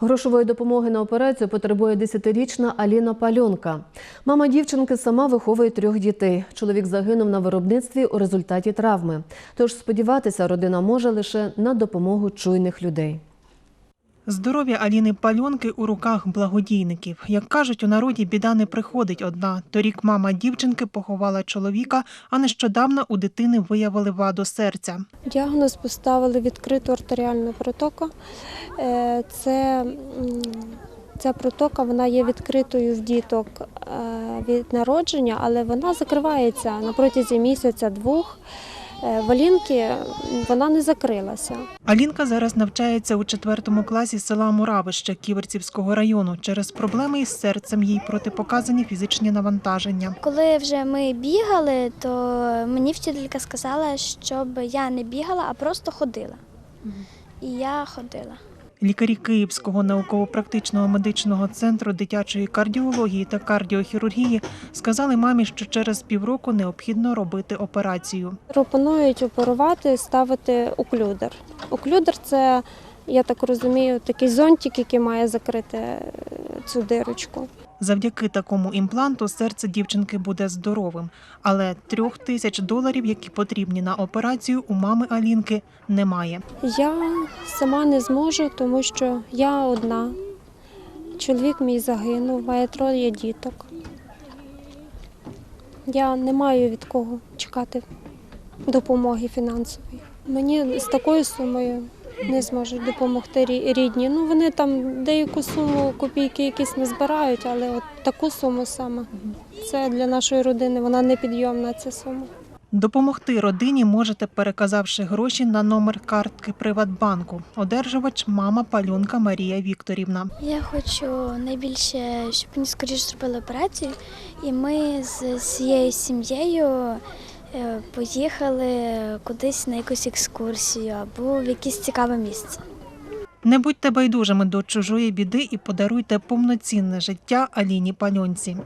Грошової допомоги на операцію потребує 10-річна Аліна Пальонка. Мама дівчинки сама виховує трьох дітей. Чоловік загинув на виробництві у результаті травми. Тож сподіватися родина може лише на допомогу чуйних людей. Здоров'я Аліни Пальонки у руках благодійників. Як кажуть, у народі біда не приходить одна. Торік мама дівчинки поховала чоловіка, а нещодавно у дитини виявили ваду серця. Діагноз поставили відкриту артеріальну протоку. Е, Це, ця протока вона є відкритою в діток е, від народження, але вона закривається на протязі місяця-двох. Е, В Алінки вона не закрилася. Алінка зараз навчається у четвертому класі села Муравище Ківерцівського району. Через проблеми із серцем їй протипоказані фізичні навантаження. Коли вже ми бігали, то мені вчителька сказала, щоб я не бігала, а просто ходила. І я ходила. Лікарі Київського науково-практичного медичного центру дитячої кардіології та кардіохірургії сказали мамі, що через півроку необхідно робити операцію. Пропонують оперувати, ставити оклюдер. Оклюдер це, я так розумію, такий зонтик, який має закрити е, цю дирочку. Завдяки такому імпланту серце дівчинки буде здоровим, але трьох тисяч доларів, які потрібні на операцію, у мами Алінки немає. Я сама не зможу, тому що я одна. Чоловік мій загинув, має троє діток. Я не маю від кого чекати допомоги фінансової. Мені з такою сумою не зможуть допомогти рідні. Ну вони там деяку суму копійки якісь не збирають, але от таку суму саме це для нашої родини вона непідйомна ця сума. Допомогти родині можете, переказавши гроші на номер картки Приватбанку. Одержувач мама Палюнка Марія Вікторівна. Я хочу найбільше, щоб мені скоріше зробили операцію, і ми з цією сім'єю поїхали кудись на якусь екскурсію або в якесь цікаве місце. Не будьте байдужими до чужої біди і подаруйте повноцінне життя Аліні Пальонці.